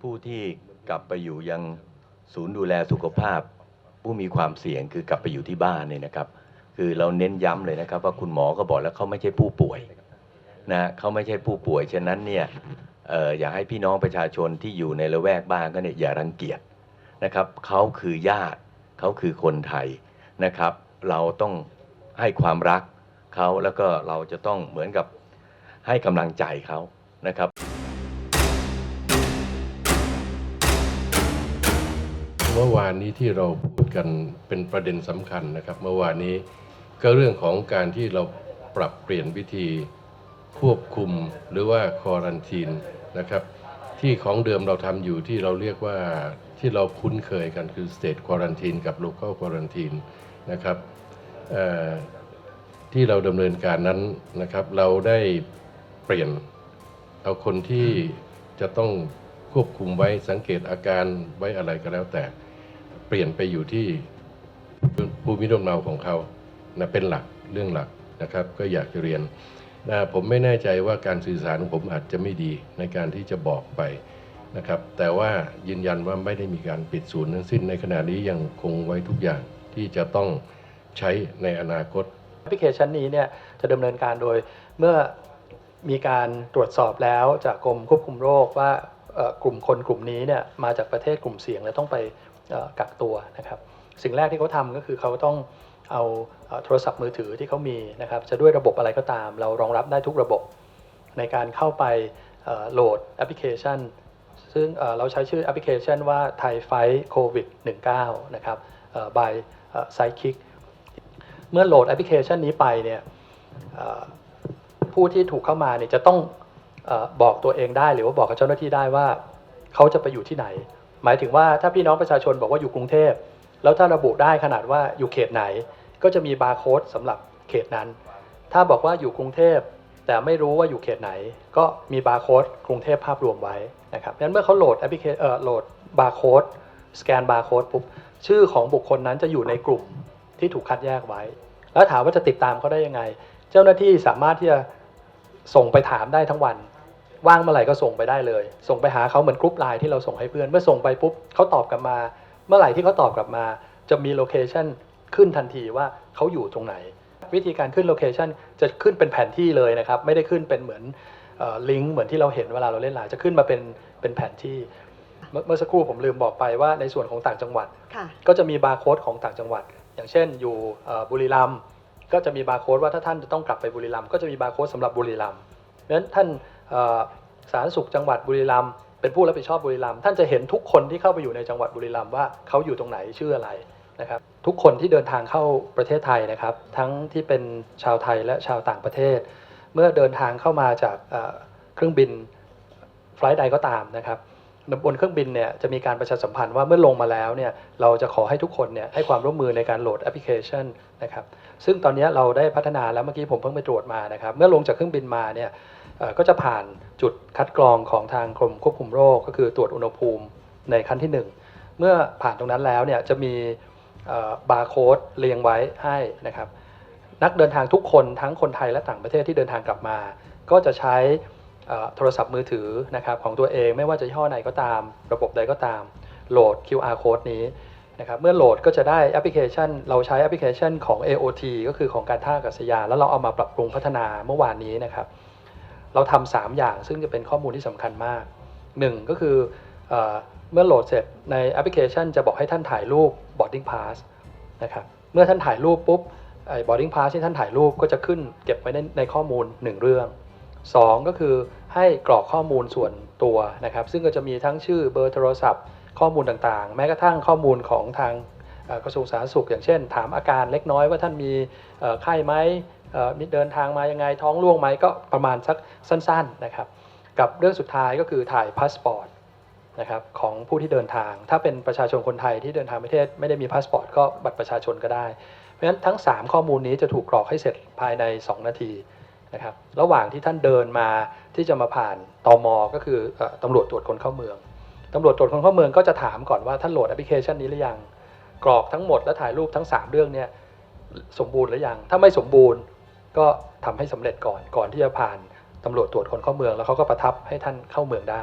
ผู้ที่กลับไปอยู่ยังศูนย์ดูแลสุขภาพ ผู้มีความเสี่ยงคือกลับไปอยู่ที่บ้านเนี่ยนะครับ คือเราเน้นย้ำเลยนะครับ ว่าคุณหมอก็บอกแล้วเขาไม่ใช่ผู้ป่วยนะเขาไม่ใช่ผู้ป่วยฉะนั้นเนี่ยอออยากให้พี่น้องประชาชนที่อยู่ในละแวกบ้านก็เนี่ยอย่ารังเกียจนะครับเขาคือญาติเขาคือคนไทยนะครับ เราต้องให้ความรักเขาแล้วก็เราจะต้องเหมือนกับให้กำลังใจเขานะครับ มื่อวานนี้ที่เราพูดกันเป็นประเด็นสำคัญนะครับ เมื่อวานนี้ก็เรื่องของการที่เราปรับเปลี่ยนวิธีควบคุมหรือว่าคอรันทีนนะครับ ที่ของเดิมเราทำอยู่ที่เราเรียกว่าที่เราคุ้นเคยกันคือ state quarantine กับ local quarantine นะครับที่เราดำเนินการนั้นนะครับ เราได้เปลี่ยนเอาคนที่จะต้องควบคุมไว้สังเกตอาการไว้อะไรก็แล้วแต่ เปลี่ยนไปอยู่ที่ภูมิลำเนาของเขานะเป็นหลักเรื่องหลักนะครับ ก็อยากจะเรียนนะผมไม่แน่ใจว่าการสื่อสารของผมอาจจะไม่ดีในการที่จะบอกไปนะครับ แต่ว่ายืนยันว่าไม่ได้มีการปิดศูนย์ทั้งสิ้นในขณะนี้ยังคงไว้ทุกอย่างที่จะต้องใช้ในอนาคตแอปพลิเคชันนี้เนี่ยจะดำเนินการโดยเมื่อมีการตรวจสอบแล้วจากกรมควบคุมโรคว่ากลุ่มคนกลุ่มนี้เนี่ยมาจากประเทศกลุ่มเสี่ยงและต้องไป กักตัวนะครับสิ่งแรกที่เขาทำก็คือเขาต้องเอาโทรศัพท์มือถือที่เขามีนะครับจะด้วยระบบอะไรก็ตาม เรารองรับได้ทุกระบบ ในการเข้าไปโหลดแอปพลิเคชัน ซึ่งเราใช้ชื่อแอปพลิเคชันว่าไทยไฟโควิด19นะครับ by ไซคิกเมื่อโหลดแอปพลิเคชันนี้ไปเนี่ยผู้ที่ถูกเข้ามาเนี่ยจะต้องอบอกตัวเองได้หรือว่าบอกกับเจ้าหน้าที่ได้ว่าเขาจะไปอยู่ที่ไหน หมายถึงว่าถ้าพี่น้องประชาชนบอกว่าอยู่กรุงเทพ แล้วถ้าระบุได้ขนาดว่าอยู่เขตไหน ก็จะมีบาร์โค้ดสำหรับเขตนั้น ถ้าบอกว่าอยู่กรุงเทพ แต่ไม่รู้ว่าอยู่เขตไหน ก็มีบาร์โค้ดกรุงเทพภาพรวมไว้นะครับงั้นเมื่อเขาโหลดแอปพลิเคชันเอ่อโหลดบาร์โค้ดสแกนบาร์โค้ดปุ๊บชื่อของบุคคลนั้นจะอยู่ในกลุ่มที่ถูกคัดแยกไว้ แล้วถามว่าจะติดตามเขาได้ยังไง เจ้าหน้าที่สามารถที่จะส่งไปถามได้ทั้งวัน ว่างเมื่อไหร่ก็ส่งไปได้เลย ส่งไปหาเขาเหมือนกรุ๊ปไลน์ที่เราส่งให้เพื่อน เมื่อส่งไปปุ๊บเขาตอบกลับมา เมื่อไหร่ที่เขาตอบกลับมา จะมีโลเคชันขึ้นทันทีว่าเขาอยู่ตรงไหน วิธีการขึ้นโลเคชันจะขึ้นเป็นแผนที่เลยนะครับ ไม่ได้ขึ้นเป็นเหมือนลิงก์เหมือนที่เราเห็นเวลาเราเล่นไลน์จะขึ้นมาเป็นเป็นแผนที่ เมื่อเมื่อสักครู่ผมลืมบอกไปว่าในส่วนของต่างจังหวัดค่ะก็จะมีบาร์โค้ดของต่างจังหวัด อย่างเช่นอยู่เอ่อบุรีรัมย์ก็จะมีบาร์โค้ดว่าถ้าท่านจะต้องกลับไปบุรีรัมย์ก็จะมีบาร์โค้ดสำหรับบุรีรัมย์เพราะฉะนั้นท่านเอ่อ สาธารณสุขจังหวัดบุรีรัมย์เป็นผู้รับผิดชอบบุรีรัมย์ท่านจะเห็นทุกคนที่เข้าไปอยู่ในจังหวัดบุรีรัมย์ว่าเขาอยู่ตรงไหนชื่ออะไรนะครับทุกคนที่เดินทางเข้าประเทศไทยนะครับ ทั้งที่เป็นชาวไทยและชาวต่างประเทศ เมื่อเดินทางเข้ามาจากเครื่องบินไฟล์ใดก็ตามนะครับบนเครื่องบินเนี่ยจะมีการประชาสัมพันธ์ว่าเมื่อลงมาแล้วเนี่ยเราจะขอให้ทุกคนเนี่ยให้ความร่วมมือในการโหลดแอปพลิเคชันนะครับซึ่งตอนนี้เราได้พัฒนาแล้วเมื่อกี้ผมเพิ่งไปตรวจมานะครับเมื่อลงจากเครื่องบินมาเนี่ย ก็จะผ่านจุดคัดกรองของทางกรมควบคุมโรค ก็คือตรวจอุณหภูมิในขั้นที่ 1 เมื่อผ่านตรงนั้นแล้วเนี่ยจะมีบาร์โค้ดเรียงไว้ให้นะครับนักเดินทางทุกคนทั้งคนไทยและต่างประเทศที่เดินทางกลับมา ก็จะใช้โทรศัพท์มือถือนะครับของตัวเองไม่ว่าจะยี่ห้อไหนก็ตาม ระบบใดก็ตาม โหลด QR code นี้นะครับเมื่อโหลดก็จะได้แอปพลิเคชัน เราใช้แอปพลิเคชันของ AOT ก็คือของการท่าอากาศยานแล้วเราเอามาปรับปรุงพัฒนาเมื่อวานนี้นะครับ เราทำสามอย่างซึ่งจะเป็นข้อมูลที่สำคัญมากหนึ่งก็คือเอเมื่อโหลดเสร็จในแอปพลิเคชันจะบอกให้ท่านถ่ายรูป boarding pass นะครับเมื่อท่านถ่ายรูปปุ๊บไอ้ boarding pass ที่ท่านถ่ายรูปก็จะขึ้นเก็บไว้ในในข้อมูลหนึ่งเรื่องสองก็คือให้กรอกข้อมูลส่วนตัวนะครับ ซึ่งก็จะมีทั้งชื่อเบอร์โทรศัพท์ ข้อมูลต่างๆ แม้กระทั่งข้อมูลของทางกระทรวงสาธารณสุข อย่างเช่น ถามอาการเล็กน้อยว่าท่านมีไข้ไหม มีเดินทางมายังไงท้องร่วงไหมก็ประมาณสักสั้นๆนะครับ กับเรื่องสุดท้ายก็คือถ่ายพาสปอร์ตนะครับของผู้ที่เดินทาง ถ้าเป็นประชาชนคนไทยที่เดินทางประเทศไม่ได้มีพาสปอร์ตก็บัตรประชาชนก็ได้ เพราะฉะนั้นทั้ง 3 ข้อมูลนี้จะถูกกรอกให้เสร็จภายใน 2 นาทีนะครับระหว่างที่ท่านเดินมาที่จะมาผ่านตอมอก็คืออ่อตำรวจตรวจคนเข้าเมืองตำรวจตรวจคนเข้าเมืองก็จะถามก่อนว่าท่านโหลดแอปพลิเคชันนี้หรือยัง กรอกทั้งหมดและถ่ายรูปทั้ง 3 เรื่องเนี่ยสมบูรณ์หรือยัง ถ้าไม่สมบูรณ์ ก็ทำให้สำเร็จก่อนก่อนที่จะผ่านตำรวจตรวจคนเข้าเมือง แล้วเขาก็ประทับให้ท่านเข้าเมืองได้